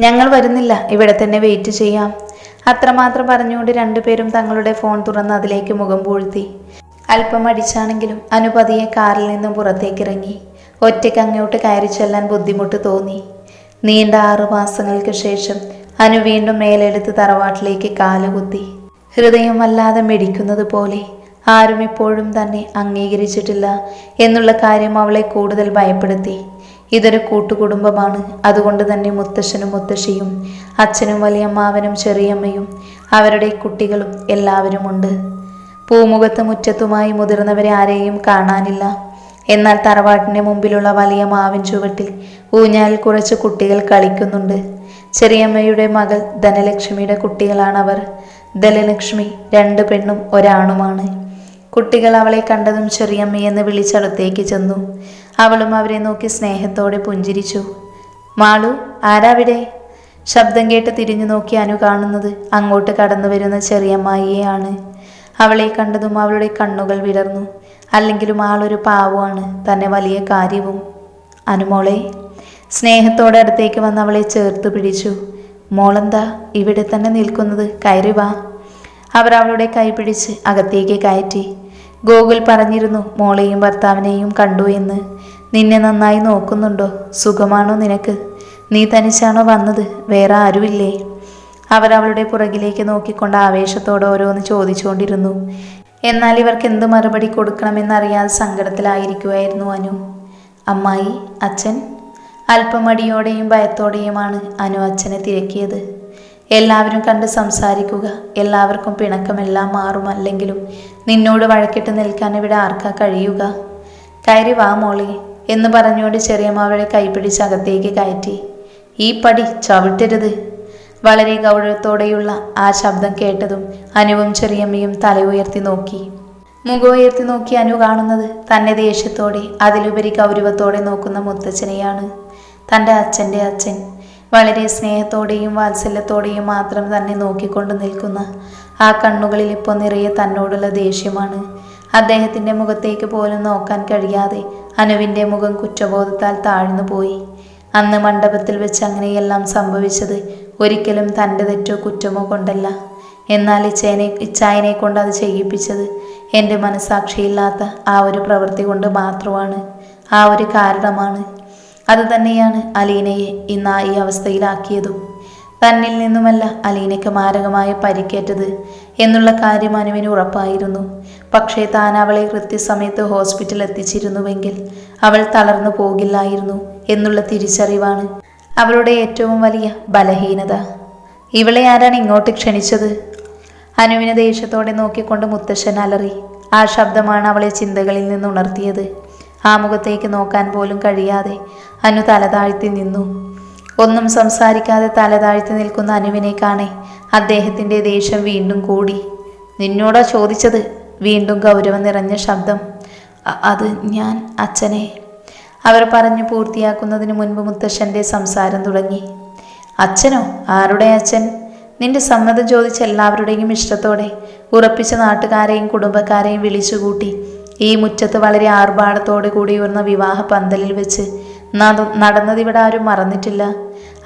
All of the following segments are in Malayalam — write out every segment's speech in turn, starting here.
ഞങ്ങൾ വരുന്നില്ല. ഇവിടെ തന്നെ വെയിറ്റ് ചെയ്യാം. അത്രമാത്രം പറഞ്ഞുകൊണ്ട് രണ്ടുപേരും തങ്ങളുടെ ഫോൺ തുറന്ന് അതിലേക്ക് മുഖം പൂഴ്ത്തി. അല്പം അടിച്ചാണെങ്കിലും അനുപതിയെ കാറിൽ നിന്നും പുറത്തേക്കിറങ്ങി. ഒറ്റയ്ക്ക് അങ്ങോട്ട് കയറി ചെല്ലാൻ ബുദ്ധിമുട്ട് തോന്നി. നീണ്ട ആറു മാസങ്ങൾക്ക് ശേഷം അനു വീണ്ടും മേലെടുത്ത് തറവാട്ടിലേക്ക് കാലുകുത്തി. ഹൃദയം വല്ലാതെ മിടിക്കുന്നത് പോലെ ആരും ഇപ്പോഴും തന്നെ അംഗീകരിച്ചിട്ടില്ല എന്നുള്ള കാര്യം അവളെ കൂടുതൽ ഭയപ്പെടുത്തി. ഇതൊരു കൂട്ടുകുടുംബമാണ്. അതുകൊണ്ട് തന്നെ മുത്തശ്ശനും മുത്തശ്ശിയും അച്ഛനും വലിയമ്മാവനും ചെറിയമ്മയും അവരുടെ കുട്ടികളും എല്ലാവരുമുണ്ട്. പൂമുഖത്ത് മുറ്റത്തുമായി മുതിർന്നവരെ ആരെയും കാണാനില്ല. എന്നാൽ തറവാട്ടിന്റെ മുമ്പിലുള്ള വലിയ മാവിൻ ചുവട്ടിൽ ഊഞ്ഞാലിൽ കുറച്ച് കുട്ടികൾ കളിക്കുന്നുണ്ട്. ചെറിയമ്മയുടെ മകൾ ധനലക്ഷ്മിയുടെ കുട്ടികളാണവർ. ധനലക്ഷ്മി രണ്ട് പെണ്ണും ഒരാണുമാണ്. കുട്ടികൾ അവളെ കണ്ടതും ചെറിയമ്മയെന്ന് വിളിച്ചടുത്തേക്ക് ചെന്നു. അവളും അവരെ നോക്കി സ്നേഹത്തോടെ പുഞ്ചിരിച്ചു. മാളു ആരാവിടെ? ശബ്ദം കേട്ട് തിരിഞ്ഞു നോക്കി അനു കാണുന്നത് അങ്ങോട്ട് കടന്നു വരുന്ന ചെറിയമ്മായിയെയാണ് അവളെ കണ്ടതും അവളുടെ കണ്ണുകൾ വിടർന്നു. അല്ലെങ്കിലും ആളൊരു പാവമാണ് തന്നെ വലിയ കാര്യവും. അനുമോളെ സ്നേഹത്തോടെ അടുത്തേക്ക് വന്ന് അവളെ ചേർത്ത് പിടിച്ചു. മോളെന്താ ഇവിടെ തന്നെ നിൽക്കുന്നത്? കയറി വാ. അവർ അവളുടെ കൈ പിടിച്ച് അകത്തേക്ക് കയറ്റി. ഗോകുൽ പറഞ്ഞിരുന്നു മോളെയും ഭർത്താവിനെയും കണ്ടു എന്ന്. നിന്നെ നന്നായി നോക്കുന്നുണ്ടോ? സുഖമാണോ നിനക്ക്? നീ തനിച്ചാണോ വന്നത്? വേറെ ആരുമില്ലേ? അവർ അവളുടെ പുറകിലേക്ക് നോക്കിക്കൊണ്ട് ആവേശത്തോടെ ഓരോന്ന് ചോദിച്ചുകൊണ്ടിരുന്നു. എന്നാൽ ഇവർക്ക് എന്ത് മറുപടി കൊടുക്കണമെന്നറിയാതെ സങ്കടത്തിലായിരിക്കുമായിരുന്നു അനു. അമ്മായി അച്ഛൻ? അല്പമടിയോടെയും ഭയത്തോടെയുമാണ് അനു അച്ഛനെ തിരക്കിയത്. എല്ലാവരും കണ്ട് സംസാരിക്കുക. എല്ലാവർക്കും പിണക്കമെല്ലാം മാറും അല്ലെങ്കിലും നിന്നോട് വഴക്കിട്ട് നിൽക്കാൻ ഇവിടെ ആർക്കാ കഴിയുക? കയറി വാ മോളി എന്ന് പറഞ്ഞുകൊണ്ട് ചെറിയമ്മ അവളെ കൈപിടിച്ച് അകത്തേക്ക് കയറ്റി. ഈ പടി ചവിട്ടരുത്. വളരെ ഗൗരവത്തോടെയുള്ള ആ ശബ്ദം കേട്ടതും അനുവും ചെറിയമ്മയും തല ഉയർത്തി നോക്കി. മുഖം ഉയർത്തി നോക്കി അനു കാണുന്നത് തന്നെ ദേഷ്യത്തോടെ അതിലുപരി ഗൗരവത്തോടെ നോക്കുന്ന മുത്തച്ഛനെയാണ്. തന്റെ അച്ഛന്റെ അച്ഛൻ വളരെ സ്നേഹത്തോടെയും വാത്സല്യത്തോടെയും മാത്രം തന്നെ നോക്കിക്കൊണ്ട് നിൽക്കുന്ന ആ കണ്ണുകളിൽ ഇപ്പോൾ നിറയെ തന്നോടുള്ള ദേഷ്യമാണ്. അദ്ദേഹത്തിന്റെ മുഖത്തേക്ക് പോലും നോക്കാൻ കഴിയാതെ അനുവിന്റെ മുഖം കുറ്റബോധത്താൽ താഴ്ന്നു പോയി. അന്ന് മണ്ഡപത്തിൽ വെച്ച് അങ്ങനെയെല്ലാം സംഭവിച്ചത് ഒരിക്കലും തന്റെ തെറ്റോ കുറ്റമോ കൊണ്ടല്ല. എന്നാൽ ഇച്ചയനെ ഇച്ചായനെ കൊണ്ട് അത് ചെയ്യിപ്പിച്ചത് എന്റെ മനസാക്ഷിയില്ലാത്ത ആ ഒരു പ്രവൃത്തി കൊണ്ട് മാത്രമാണ്. ആ ഒരു കാരണമാണ് അത് തന്നെയാണ് അലീനയെ ഇന്ന് ആ ഈ അവസ്ഥയിലാക്കിയതും. തന്നിൽ നിന്നുമല്ല അലീനയ്ക്ക് മാരകമായ പരിക്കേറ്റത് എന്നുള്ള കാര്യം അനുവിന് ഉറപ്പായിരുന്നു. പക്ഷേ താൻ അവളെ കൃത്യസമയത്ത് ഹോസ്പിറ്റലിൽ എത്തിച്ചിരുന്നുവെങ്കിൽ അവൾ തളർന്നു പോകില്ലായിരുന്നു എന്നുള്ള തിരിച്ചറിവാണ് അവളുടെ ഏറ്റവും വലിയ ബലഹീനത. ഇവളെ ആരാണ് ഇങ്ങോട്ട് ക്ഷണിച്ചത്? അനുവിനെ ദേഷ്യത്തോടെ നോക്കിക്കൊണ്ട് മുത്തശ്ശൻ അലറി. ആ ശബ്ദമാണ് അവളെ ചിന്തകളിൽ നിന്ന് ഉണർത്തിയത്. ആ മുഖത്തേക്ക് നോക്കാൻ പോലും കഴിയാതെ അനു തലതാഴ്ത്തി നിന്നു. ഒന്നും സംസാരിക്കാതെ തലതാഴ്ത്തി നിൽക്കുന്ന അനുവിനെ കാണെ അദ്ദേഹത്തിന്റെ ദേഷ്യം വീണ്ടും കൂടി. നിന്നോടാ ചോദിച്ചത്? വീണ്ടും ഗൗരവം നിറഞ്ഞ ശബ്ദം. അത് ഞാൻ അച്ഛനെ. അവർ പറഞ്ഞു പൂർത്തിയാക്കുന്നതിന് മുൻപ് മുത്തശ്ശന്റെ സംസാരം തുടങ്ങി. അച്ഛനോ? ആരുടെ അച്ഛൻ? നിന്റെ സമ്മതം ചോദിച്ച എല്ലാവരുടെയും ഇഷ്ടത്തോടെ ഉറപ്പിച്ച നാട്ടുകാരെയും കുടുംബക്കാരെയും വിളിച്ചുകൂട്ടി ഈ മുറ്റത്ത് വളരെ ആർഭാടത്തോടു കൂടി ഉയർന്ന വിവാഹ പന്തലിൽ വെച്ച് നട- നടന്നത് ഇവിടെ ആരും മറന്നിട്ടില്ല.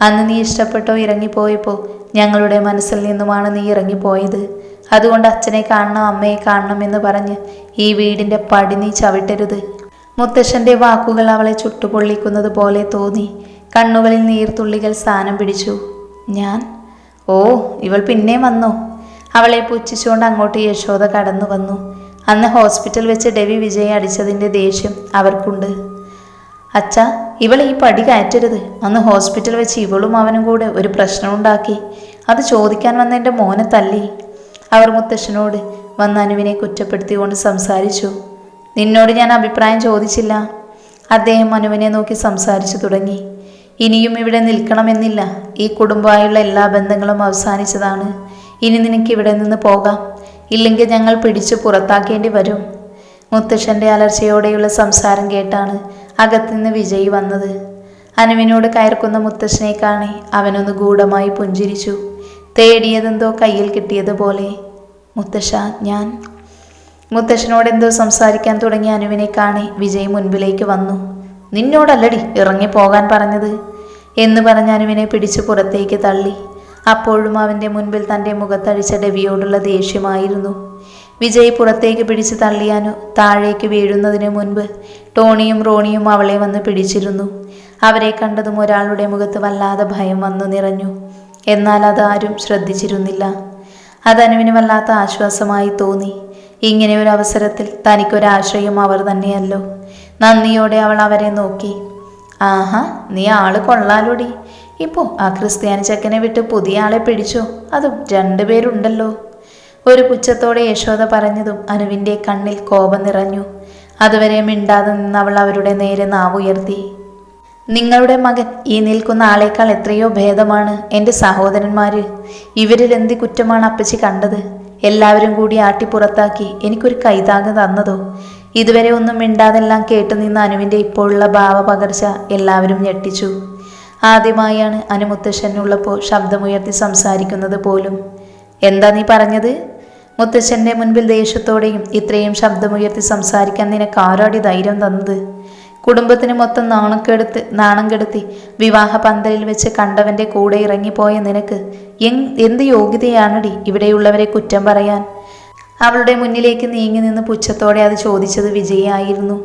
അന്ന് നീ ഇഷ്ടപ്പെട്ടോ ഇറങ്ങിപ്പോയപ്പോൾ ഞങ്ങളുടെ മനസ്സിൽ നിന്നുമാണ് നീ ഇറങ്ങിപ്പോയത്. അതുകൊണ്ട് അച്ഛനെ കാണണം അമ്മയെ കാണണം എന്ന് പറഞ്ഞ് ഈ വീടിന്റെ പടി നീ ചവിട്ടരുത്. മുത്തശ്ശന്റെ വാക്കുകൾ അവളെ ചുട്ടുപൊള്ളിക്കുന്നത് പോലെ തോന്നി. കണ്ണുകളിൽ നീർത്തുള്ളികൾ സ്ഥാനം പിടിച്ചു. ഞാൻ? ഓ ഇവൾ പിന്നെ വന്നോ? അവളെ പുച്ഛിച്ചുകൊണ്ട് അങ്ങോട്ട് യശോദ കടന്നു വന്നു. അന്ന് ഹോസ്പിറ്റൽ വെച്ച് ഡെവി വിജയ അടിച്ചതിന്റെ ദേഷ്യം അവർക്കുണ്ട്. അച്ഛ ഇവൾ ഈ പടി കയറ്റരുത്. അന്ന് ഹോസ്പിറ്റൽ വെച്ച് ഇവളും അവനും കൂടെ ഒരു പ്രശ്നമുണ്ടാക്കി. അത് ചോദിക്കാൻ വന്ന എന്റെ മോനെ തല്ലി. അവർ മുത്തശ്ശനോട് വന്ന അനുവിനെ കുറ്റപ്പെടുത്തിക്കൊണ്ട് സംസാരിച്ചു. നിന്നോട് ഞാൻ അഭിപ്രായം ചോദിച്ചില്ല. അദ്ദേഹം അനുവിനെ നോക്കി സംസാരിച്ചു തുടങ്ങി. ഇനിയും ഇവിടെ നിൽക്കണമെന്നില്ല. ഈ കുടുംബമായുള്ള എല്ലാ ബന്ധങ്ങളും അവസാനിച്ചതാണ്. ഇനി നിനക്ക് ഇവിടെ നിന്ന് പോകാം. ഇല്ലെങ്കിൽ ഞങ്ങൾ പിടിച്ചു പുറത്താക്കേണ്ടി വരും. മുത്തശ്ശന്റെ അലർച്ചയോടെയുള്ള സംസാരം കേട്ടാണ് അകത്തുനിന്ന് വിജയ് വന്നത്. അനുവിനോട് കയർക്കുന്ന മുത്തശ്ശനെ കാണി അവനൊന്ന് ഗൂഢമായി പുഞ്ചിരിച്ചു. തേടിയതെന്തോ കയ്യിൽ കിട്ടിയതുപോലെ മുത്തശ്ശ ഞാൻ. മുത്തശ്ശനോട് എന്തോ സംസാരിക്കാൻ തുടങ്ങിയ അനുവിനെ കാണി വിജയ് മുൻപിലേക്ക് വന്നു. നിന്നോടല്ലടി ഇറങ്ങി പോകാൻ പറഞ്ഞത് എന്ന് പറഞ്ഞ അനുവിനെ പിടിച്ചു പുറത്തേക്ക് തള്ളി. അപ്പോഴും അവന്റെ മുൻപിൽ തന്റെ മുഖത്തഴിച്ച ഡെവിയോടുള്ള ദേഷ്യമായിരുന്നു. വിജയ് പുറത്തേക്ക് പിടിച്ച് തള്ളിയാനു താഴേക്ക് വീഴുന്നതിന് മുൻപ് ടോണിയും റോണിയും അവളെ വന്ന് പിടിച്ചിരുന്നു. അവരെ കണ്ടതും ഒരാളുടെ മുഖത്ത് വല്ലാതെ ഭയം വന്നു നിറഞ്ഞു. എന്നാൽ അതാരും ശ്രദ്ധിച്ചിരുന്നില്ല. അത് അനുവിന് വല്ലാത്ത ആശ്വാസമായി തോന്നി. ഇങ്ങനെ ഒരു അവസരത്തിൽ തനിക്കൊരാശ്രയം അവർ തന്നെയല്ലോ. നന്ദിയോടെ അവൾ അവരെ നോക്കി. ആഹാ നീ ആൾ കൊള്ളാലോടി. ഇപ്പോ ആ ക്രിസ്ത്യാനി ചക്കനെ വിട്ട് പുതിയ ആളെ പിടിച്ചോ? അതും രണ്ടുപേരുണ്ടല്ലോ ഒരു പുച്ഛത്തോടെ യശോദ പറഞ്ഞതും അനുവിന്റെ കണ്ണിൽ കോപം നിറഞ്ഞു. അതുവരെ മിണ്ടാതെ നിന്ന് അവൾ അവരുടെ നേരെ നാവുയർത്തി. നിങ്ങളുടെ മകൻ ഈ നിൽക്കുന്ന ആളേക്കാൾ എത്രയോ ഭേദമാണ് എന്റെ സഹോദരന്മാര്. ഇവരിൽ എന്ത് കുറ്റമാണ് അപ്പച്ചി കണ്ടത്? എല്ലാവരും കൂടി ആട്ടി പുറത്താക്കി എനിക്കൊരു കൈതാങ്ങ് തന്നതോ? ഇതുവരെ ഒന്നും മിണ്ടാതെല്ലാം കേട്ടു നിന്ന അനുവിന്റെ ഇപ്പോഴുള്ള ഭാവ പകർച്ച എല്ലാവരും ഞെട്ടിച്ചു. ആദ്യമായാണ് അനുമുത്തശ്ശനുള്ളപ്പോൾ ശബ്ദമുയർത്തി സംസാരിക്കുന്നത് പോലും. എന്താ നീ പറഞ്ഞത്? മുത്തശ്ശന്റെ മുൻപിൽ ദേഷ്യത്തോടെയും ഇത്രയും ശബ്ദമുയർത്തി സംസാരിക്കാൻ നിനക്ക് ആരോടി ധൈര്യം തന്നത്? കുടുംബത്തിന് മൊത്തം നാണക്കെടുത്ത് നാണം കെടുത്തി വിവാഹ പന്തലിൽ വെച്ച് കണ്ടവന്റെ കൂടെ ഇറങ്ങിപ്പോയ നിനക്ക് എന്ത് യോഗ്യതയാണടി ഇവിടെയുള്ളവരെ കുറ്റം പറയാൻ? അവളുടെ മുന്നിലേക്ക് നീങ്ങി നിന്ന് പുച്ഛത്തോടെ അത് ചോദിച്ചത് വിജയായിരുന്നു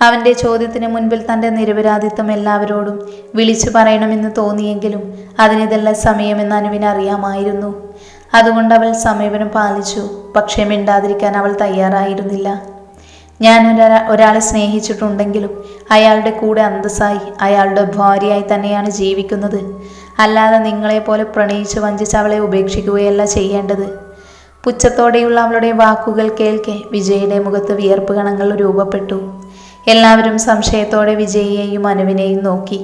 അവന്റെ ചോദ്യത്തിന് മുൻപിൽ തന്റെ നിരപരാധിത്വം എല്ലാവരോടും വിളിച്ചു പറയണമെന്ന് തോന്നിയെങ്കിലും അതിനിതല്ല സമയമെന്ന് അനുവിന് അറിയാമായിരുന്നു. അതുകൊണ്ട് അവൾ സമീപനം പാലിച്ചു പക്ഷേ മിണ്ടാതിരിക്കാൻ അവൾ തയ്യാറായിരുന്നില്ല. ഞാൻ ഒരാ ഒരാളെ സ്നേഹിച്ചിട്ടുണ്ടെങ്കിലും അയാളുടെ കൂടെ അന്തസ്സായി അയാളുടെ ഭാര്യയായി തന്നെയാണ് ജീവിക്കുന്നത്. അല്ലാതെ നിങ്ങളെപ്പോലെ പ്രണയിച്ച് വഞ്ചിച്ച് അവളെ ഉപേക്ഷിക്കുകയല്ല ചെയ്യേണ്ടത്. പുച്ഛത്തോടെയുള്ള അവളുടെ വാക്കുകൾ കേൾക്കെ വിജയുടെ മുഖത്ത് വിയർപ്പ് കണങ്ങൾ രൂപപ്പെട്ടു. എല്ലാവരും സംശയത്തോടെ വിജയിയെയും അനുവിനെയും നോക്കി.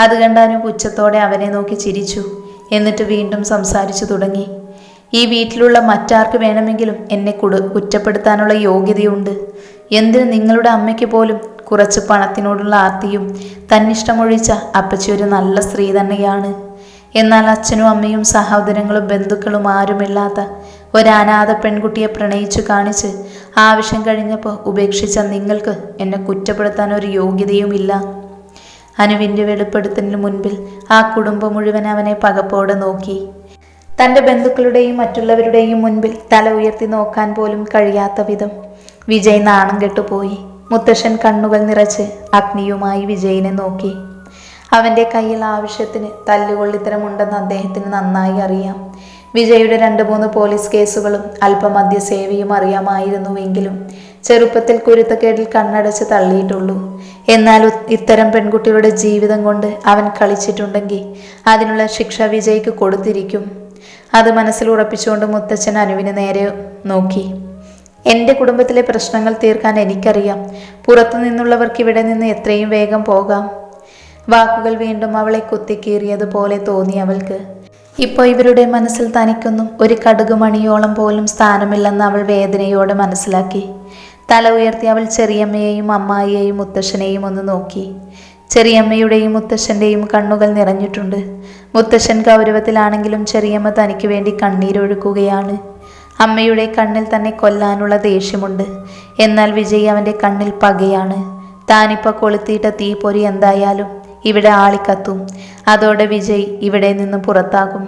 അത് കണ്ടാനും അനു പുച്ഛത്തോടെ അവനെ നോക്കി ചിരിച്ചു. എന്നിട്ട് വീണ്ടും സംസാരിച്ചു തുടങ്ങി. ഈ വീട്ടിലുള്ള മറ്റാർക്ക് വേണമെങ്കിലും എന്നെ കുട കുറ്റപ്പെടുത്താനുള്ള യോഗ്യതയുണ്ട്. എന്തിന് നിങ്ങളുടെ അമ്മയ്ക്ക് പോലും കുറച്ച് പണത്തിനോടുള്ള ആർത്തിയും തന്നിഷ്ടമൊഴിച്ച അപ്പച്ചി ഒരു നല്ല സ്ത്രീ തന്നെയാണ്. എന്നാൽ അച്ഛനും അമ്മയും സഹോദരങ്ങളും ബന്ധുക്കളും ആരുമില്ലാത്ത ഒരു അനാഥ പെൺകുട്ടിയെ പ്രണയിച്ചു കാണിച്ച് ആവശ്യം കഴിഞ്ഞപ്പോൾ ഉപേക്ഷിച്ച നിങ്ങൾക്ക് എന്നെ കുറ്റപ്പെടുത്താൻ ഒരു യോഗ്യതയുമില്ല അനുവിന്റെ വെളിപ്പെടുത്തലിന് മുൻപിൽ ആ കുടുംബം മുഴുവൻ അവനെ പകപ്പോടെ നോക്കി. തന്റെ ബന്ധുക്കളുടെയും മറ്റുള്ളവരുടെയും മുൻപിൽ തല ഉയർത്തി നോക്കാൻ പോലും കഴിയാത്ത വിധം വിജയ് നാണം കെട്ടുപോയി. മുത്തശ്ശൻ കണ്ണുകൾ നിറച്ച് അഗ്നിയുമായി വിജയിനെ നോക്കി. അവന്റെ കയ്യിൽ ആവശ്യത്തിന് തല്ലുകൊള്ളിത്തരമുണ്ടെന്ന് അദ്ദേഹത്തിന് നന്നായി അറിയാം. വിജയുടെ രണ്ട് മൂന്ന് പോലീസ് കേസുകളും അല്പം മദ്യസേവയും അറിയാമായിരുന്നുവെങ്കിലും ചെറുപ്പത്തിൽ കുരുത്തക്കേടിൽ കണ്ണടച്ച് തള്ളിയിട്ടുള്ളൂ. എന്നാൽ ഇത്തരം പെൺകുട്ടികളുടെ ജീവിതം കൊണ്ട് അവൻ കളിച്ചിട്ടുണ്ടെങ്കിൽ അതിനുള്ള ശിക്ഷ വിജയ്ക്ക് കൊടുത്തിരിക്കും. അത് മനസ്സിൽ ഉറപ്പിച്ചുകൊണ്ട് മുത്തച്ഛൻ അനുവിന് നേരെ നോക്കി. എന്റെ കുടുംബത്തിലെ പ്രശ്നങ്ങൾ തീർക്കാൻ എനിക്കറിയാം. പുറത്തു നിന്നുള്ളവർക്ക് ഇവിടെ നിന്ന് എത്രയും വേഗം പോകാം. വാക്കുകൾ വീണ്ടും അവളെ കുത്തിക്കീറിയതുപോലെ തോന്നി അവൾക്ക്. ഇപ്പോൾ ഇവരുടെ മനസ്സിൽ തനിക്കൊന്നും ഒരു കടുകുമണിയോളം പോലും സ്ഥാനമില്ലെന്ന് അവൾ വേദനയോടെ മനസ്സിലാക്കി. തല ഉയർത്തി അവൾ ചെറിയമ്മയെയും അമ്മായിയെയും മുത്തശ്ശനെയും ഒന്ന് നോക്കി. ചെറിയമ്മയുടെയും മുത്തശ്ശന്റെയും കണ്ണുകൾ നിറഞ്ഞിട്ടുണ്ട്. മുത്തശ്ശൻ ഗൗരവത്തിലാണെങ്കിലും ചെറിയമ്മ തനിക്ക് വേണ്ടി കണ്ണീരൊഴുക്കുകയാണ്. അമ്മയുടെ കണ്ണിൽ തന്നെ കൊല്ലാനുള്ള ദേഷ്യമുണ്ട്. എന്നാൽ വിജയ് അവന്റെ കണ്ണിൽ പകയാണ്. താനിപ്പോൾ കൊളുത്തിയിട്ട തീപ്പൊരി എന്തായാലും ഇവിടെ ആളിക്കത്തും. അതോടെ വിജയ് ഇവിടെ നിന്ന് പുറത്താകും.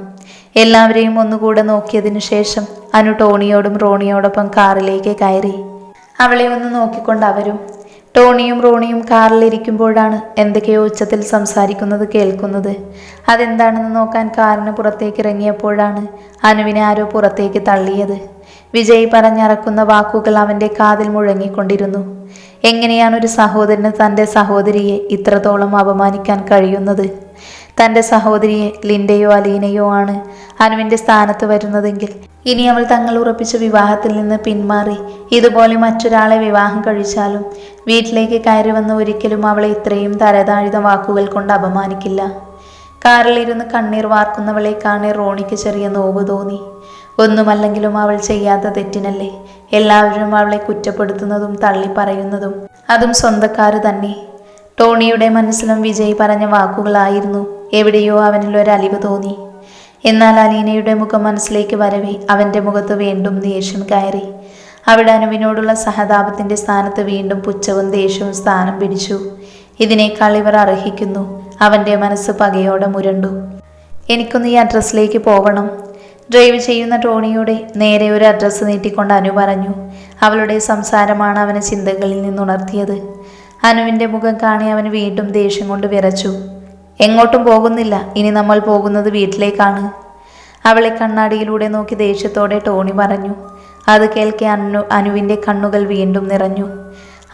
എല്ലാവരെയും ഒന്നുകൂടെ നോക്കിയതിനു ശേഷം അനു ടോണിയോടും റോണിയോടൊപ്പം കാറിലേക്ക് കയറി. അവളെ ഒന്ന് നോക്കിക്കൊണ്ട് അവരും ടോണിയും റോണിയും കാറിലിരിക്കുമ്പോഴാണ് എന്തൊക്കെയോ ഉച്ചത്തിൽ സംസാരിക്കുന്നത് കേൾക്കുന്നത്. അതെന്താണെന്ന് നോക്കാൻ കാറിന് പുറത്തേക്ക് ഇറങ്ങിയപ്പോഴാണ് അനുവിനെ ആരോ പുറത്തേക്ക് തള്ളിയത്. വിജയ് പറഞ്ഞിറക്കുന്ന വാക്കുകൾ അവന്റെ കാതിൽ മുഴങ്ങിക്കൊണ്ടിരുന്നു. എങ്ങനെയാണ് ഒരു സഹോദരന് തന്റെ സഹോദരിയെ ഇത്രത്തോളം അപമാനിക്കാൻ കഴിയുന്നത്? തന്റെ സഹോദരിയെ ലിൻഡയോ അലീനയോ ആണ് അനുവിന്റെ സ്ഥാനത്ത് വരുന്നതെങ്കിൽ. ഇനി അവൾ തങ്ങൾ ഉറപ്പിച്ച വിവാഹത്തിൽ നിന്ന് പിന്മാറി ഇതുപോലെ മറ്റൊരാളെ വിവാഹം കഴിച്ചാലും വീട്ടിലേക്ക് കയറി വന്ന് ഒരിക്കലും അവളെ ഇത്രയും തരതാഴിത വാക്കുകൾ കൊണ്ട് അപമാനിക്കില്ല. കാറിലിരുന്ന് കണ്ണീർ വാർക്കുന്നവളെ കാണേ റോണിക്ക് ചെറിയ നോവ് തോന്നി. ഒന്നുമല്ലെങ്കിലും അവൾ ചെയ്യാത്ത തെറ്റിനല്ലേ? എല്ലാവരും അവളെ കുറ്റപ്പെടുത്തുന്നതും തള്ളി പറയുന്നതും അതും സ്വന്തക്കാർ തന്നെ. ടോണിയുടെ മനസ്സിലും വിജയ് പറഞ്ഞ വാക്കുകളായിരുന്നു എവിടെയോ അവനിൽ ഒരു അലിവ് തോന്നി. എന്നാൽ അലീനയുടെ മുഖം മനസ്സിലേക്ക് വരവേ അവന്റെ മുഖത്ത് വീണ്ടും ദേഷ്യം കയറി. അവിടെ അനുവിനോടുള്ള സഹതാപത്തിന്റെ സ്ഥാനത്ത് വീണ്ടും പുച്ഛവും ദേഷ്യവും സ്ഥാനം പിടിച്ചു. ഇതിനേക്കാൾ ഇവർ അർഹിക്കുന്നു അവന്റെ മനസ്സ് പകയോടെ മുരണ്ടു. എനിക്കൊന്ന് ഈ അഡ്രസ്സിലേക്ക് പോകണം. ഡ്രൈവ് ചെയ്യുന്ന ടോണിയുടെ നേരെ ഒരു അഡ്രസ്സ് നീട്ടിക്കൊണ്ട് അനു പറഞ്ഞു. അവളുടെ സംസാരമാണ് അവനെ ചിന്തകളിൽ നിന്നുണർത്തിയത്. അനുവിന്റെ മുഖം കാണി അവൻ വീണ്ടും ദേഷ്യം കൊണ്ട് വിറച്ചു. എങ്ങോട്ടും പോകുന്നില്ല. ഇനി നമ്മൾ പോകുന്നത് വീട്ടിലേക്കാണ്. അവളെ കണ്ണാടിയിലൂടെ നോക്കി ദേഷ്യത്തോടെ ടോണി പറഞ്ഞു. അത് കേൾക്കെ അനു അനുവിന്റെ കണ്ണുകൾ വീണ്ടും നിറഞ്ഞു.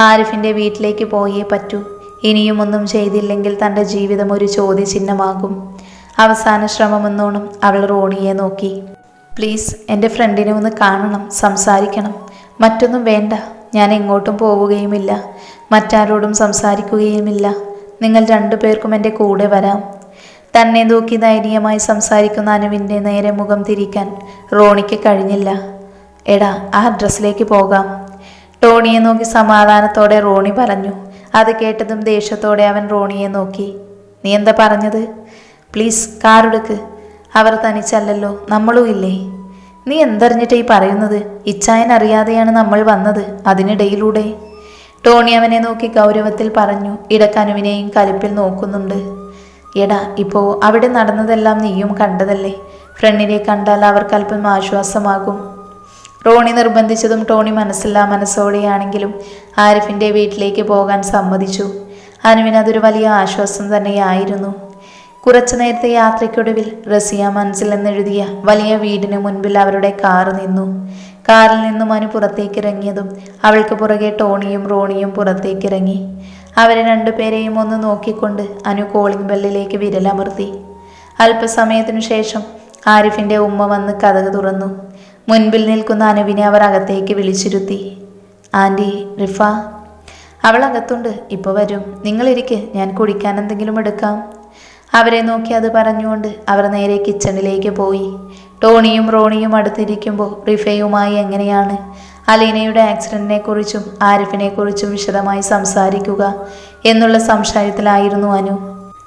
ആരിഫിന്റെ വീട്ടിലേക്ക് പോയേ പറ്റൂ. ഇനിയുമൊന്നും ചെയ്തില്ലെങ്കിൽ തന്റെ ജീവിതം ഒരു ചോദ്യചിഹ്നമാകും. അവസാന ശ്രമമെന്നോണം അവൾ റോണിയെ നോക്കി. പ്ലീസ് എന്റെ ഫ്രണ്ടിനെ ഒന്ന് കാണണം സംസാരിക്കണം. മറ്റൊന്നും വേണ്ട. ഞാൻ എങ്ങോട്ടും പോവുകയുമില്ല. മറ്റാരോടും സംസാരിക്കുകയുമില്ല. നിങ്ങൾ രണ്ടുപേർക്കും എന്റെ കൂടെ വരാം. തന്നെ നോക്കി ദയനീയമായി സംസാരിക്കുന്ന അനുവിന്റെ നേരെ മുഖം തിരിക്കാൻ റോണിക്ക് കഴിഞ്ഞില്ല. എടാ ആ അഡ്രസ്സിലേക്ക് പോകാം. ടോണിയെ നോക്കി സമാധാനത്തോടെ റോണി പറഞ്ഞു. അത് കേട്ടതും ദേഷ്യത്തോടെ അവൻ റോണിയെ നോക്കി. നീ എന്താ പറഞ്ഞത്? പ്ലീസ് കാറെടുക്ക്. അവർ തനിച്ചല്ലല്ലോ നമ്മളും ഇല്ലേ? നീ എന്തറിഞ്ഞിട്ട് ഈ പറയുന്നത്? ഇച്ഛായൻ അറിയാതെയാണ് നമ്മൾ വന്നത് അതിനിടയിലൂടെ. ടോണി അവനെ നോക്കി ഗൗരവത്തിൽ പറഞ്ഞു ഇടക്കനുവിനെയും കലിപ്പിൽ നോക്കുന്നുണ്ട്. എടാ ഇപ്പോ അവിടെ നടന്നതെല്ലാം നീയും കണ്ടതല്ലേ? ഫ്രണ്ടിനെ കണ്ടാൽ അവർക്ക് അല്പം ആശ്വാസമാകും. റോണി നിർബന്ധിച്ചതും ടോണി മനസ്സില്ലാ മനസ്സോടെയാണെങ്കിലും ആരിഫിന്റെ വീട്ടിലേക്ക് പോകാൻ സമ്മതിച്ചു. അനുവിന് അതൊരു വലിയ ആശ്വാസം തന്നെയായിരുന്നു. കുറച്ചു നേരത്തെ യാത്രയ്ക്കൊടുവിൽ റസിയ മനസ്സിൽ എന്നെഴുതിയ വലിയ വീടിന് മുൻപിൽ അവരുടെ കാർ നിന്നു. കാറിൽ നിന്നും അനു പുറത്തേക്ക് ഇറങ്ങിയതും അവൾക്ക് പുറകെ ടോണിയും റോണിയും പുറത്തേക്ക് ഇറങ്ങി അവരെ രണ്ടുപേരെയും ഒന്ന് നോക്കിക്കൊണ്ട് അനു കോളിംഗ് ബെല്ലിലേക്ക് വിരലമർത്തി. അല്പസമയത്തിനു ശേഷം ആരിഫിന്റെ ഉമ്മ വന്ന് കഥക് തുറന്നു. മുൻപിൽ നിൽക്കുന്ന അനുവിനെ അവർ അകത്തേക്ക് വിളിച്ചിരുത്തി. ആന്റി റിഫ. അവൾ അകത്തുണ്ട്. ഇപ്പോൾ വരും. നിങ്ങളിരിക്കെ. ഞാൻ കുടിക്കാൻ എന്തെങ്കിലും എടുക്കാം. അവരെ നോക്കി അത് പറഞ്ഞുകൊണ്ട് അവർ നേരെ കിച്ചണിലേക്ക് പോയി. ടോണിയും റോണിയും അടുത്തിരിക്കുമ്പോൾ റിഫയുമായി എങ്ങനെയാണ്? അലീനയുടെ ആക്സിഡന്റിനെ കുറിച്ചും ആരിഫിനെ കുറിച്ചും വിശദമായി സംസാരിക്കുക എന്നുള്ള സംശയത്തിലായിരുന്നു അനു.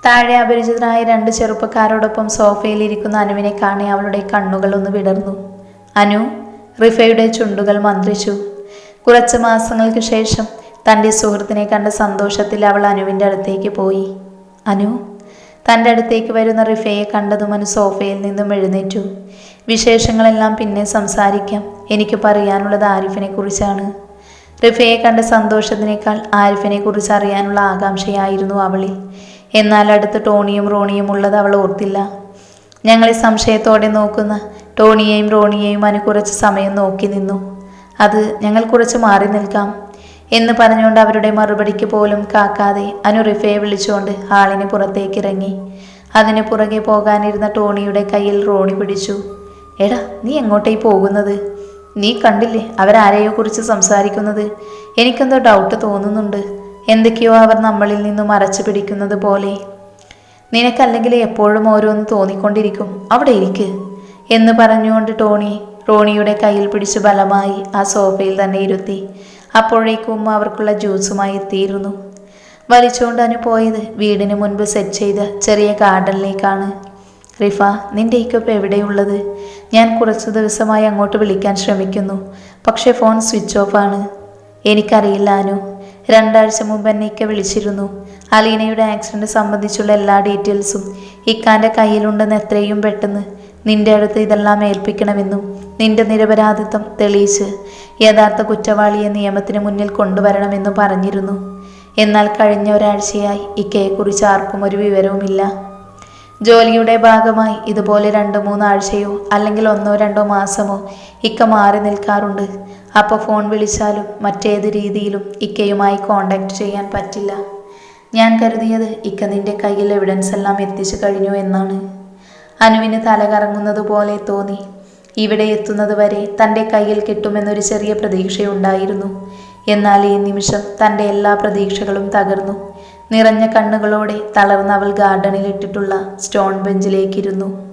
താഴെ അപരിചിതരായ രണ്ട് ചെറുപ്പക്കാരോടൊപ്പം സോഫയിൽ ഇരിക്കുന്ന അനുവിനെ കാണി അവളുടെ കണ്ണുകൾ ഒന്ന് വിടർന്നു. അനു റിഫയുടെ ചുണ്ടുകൾ മന്ത്രിച്ചു. കുറച്ച് മാസങ്ങൾക്ക് ശേഷം തന്റെ സുഹൃത്തിനെ കണ്ട സന്തോഷത്തിൽ അവൾ അനുവിന്റെ അടുത്തേക്ക് പോയി. അനു? തന്റെ അടുത്തേക്ക് വരുന്ന റിഫയെ കണ്ടതും അനു സോഫയിൽ നിന്നും എഴുന്നേറ്റു. വിശേഷങ്ങളെല്ലാം പിന്നെ സംസാരിക്കാം. എനിക്ക് പറയാനുള്ളത് ആരിഫിനെ കുറിച്ചാണ്. റിഫയെ കണ്ട സന്തോഷത്തിനേക്കാൾ ആരിഫിനെ കുറിച്ച് അറിയാനുള്ള ആകാംക്ഷയായിരുന്നു അവളിൽ. എന്നാൽ അടുത്ത് ടോണിയും റോണിയും ഉള്ളത് അവൾ ഓർത്തില്ല. ഞങ്ങളെ സംശയത്തോടെ നോക്കുന്ന ടോണിയെയും റോണിയെയും അനു കുറച്ച് സമയം നോക്കി നിന്നു. അത് ഞങ്ങൾ കുറച്ച് മാറി നിൽക്കാം. എന്ന് പറഞ്ഞുകൊണ്ട് അവരുടെ മറുപടിക്ക് പോലും കാക്കാതെ അനു റിഫയെ വിളിച്ചുകൊണ്ട് ഹാളിന് പുറത്തേക്ക് ഇറങ്ങി അതിന് പുറകെ പോകാനിരുന്ന ടോണിയുടെ കയ്യിൽ റോണി പിടിച്ചു. എടാ നീ എങ്ങോട്ടേ പോകുന്നത്? നീ കണ്ടില്ലേ അവരാരെയോ കുറിച്ച് സംസാരിക്കുന്നത്? എനിക്കെന്തോ ഡൗട്ട് തോന്നുന്നുണ്ട്. എന്തൊക്കെയോ അവർ നമ്മളിൽ നിന്നും മറച്ചു പിടിക്കുന്നത് പോലെ. നിനക്കല്ലെങ്കിൽ എപ്പോഴും ഓരോന്ന് തോന്നിക്കൊണ്ടിരിക്കും. അവിടെ ഇരിക്ക്. എന്ന് പറഞ്ഞുകൊണ്ട് ടോണി റോണിയുടെ കയ്യിൽ പിടിച്ച് ബലമായി ആ സോഫയിൽ തന്നെ ഇരുത്തി. അപ്പോഴേക്കും അവർക്കുള്ള ജ്യൂസുമായി എത്തിയിരുന്നു. വലിച്ചുകൊണ്ടാണ് പോയത്. വീടിന് മുൻപ് സെറ്റ് ചെയ്ത ചെറിയ ഗാർഡനിലേക്കാണ്. റിഫ നിന്റെ ഇക്കപ്പ് എവിടെയുള്ളത്? ഞാൻ കുറച്ച് ദിവസമായി അങ്ങോട്ട് വിളിക്കാൻ ശ്രമിക്കുന്നു. പക്ഷേ ഫോൺ സ്വിച്ച് ഓഫ് ആണ്. എനിക്കറിയില്ല അനു. രണ്ടാഴ്ച മുമ്പ് എന്നെ ഇക്ക വിളിച്ചിരുന്നു. അലീനയുടെ ആക്സിഡന്റ് സംബന്ധിച്ചുള്ള എല്ലാ ഡീറ്റെയിൽസും ഇക്കാന്റെ കയ്യിലുണ്ടെന്ന് എത്രയും പെട്ടെന്ന് നിന്റെ അടുത്ത് ഇതെല്ലാം ഏൽപ്പിക്കണമെന്നും. നിന്റെ നിരപരാധിത്വം തെളിയിച്ച് യഥാർത്ഥ കുറ്റവാളിയെ നിയമത്തിന് മുന്നിൽ കൊണ്ടുവരണമെന്നും പറഞ്ഞിരുന്നു. എന്നാൽ കഴിഞ്ഞ ഒരാഴ്ചയായി ഇക്കയെക്കുറിച്ച് ആർക്കും ഒരു വിവരവുമില്ല. ജോലിയുടെ ഭാഗമായി ഇതുപോലെ രണ്ട് മൂന്നാഴ്ചയോ അല്ലെങ്കിൽ ഒന്നോ രണ്ടോ മാസമോ ഇക്ക മാറി നിൽക്കാറുണ്ട്. അപ്പോൾ ഫോൺ വിളിച്ചാലും മറ്റേത് രീതിയിലും ഇക്കയുമായി കോണ്ടാക്ട് ചെയ്യാൻ പറ്റില്ല. ഞാൻ കരുതിയത് ഇക്ക നിന്റെ കയ്യിൽ എവിഡൻസ് എല്ലാം എത്തിച്ചു കഴിഞ്ഞു എന്നാണ്. അനുവിന് തലകറങ്ങുന്നത് പോലെ തോന്നി. ഇവിടെ എത്തുന്നത് വരെ തന്റെ കയ്യിൽ കിട്ടുമെന്നൊരു ചെറിയ പ്രതീക്ഷയുണ്ടായിരുന്നു. എന്നാൽ ഈ നിമിഷം തന്റെ എല്ലാ പ്രതീക്ഷകളും തകർന്നു. നിറഞ്ഞ കണ്ണുകളോടെ തളർന്ന അവൾ ഗാർഡനിൽ ഇട്ടിട്ടുള്ള സ്റ്റോൺ ബെഞ്ചിലേക്കിരുന്നു.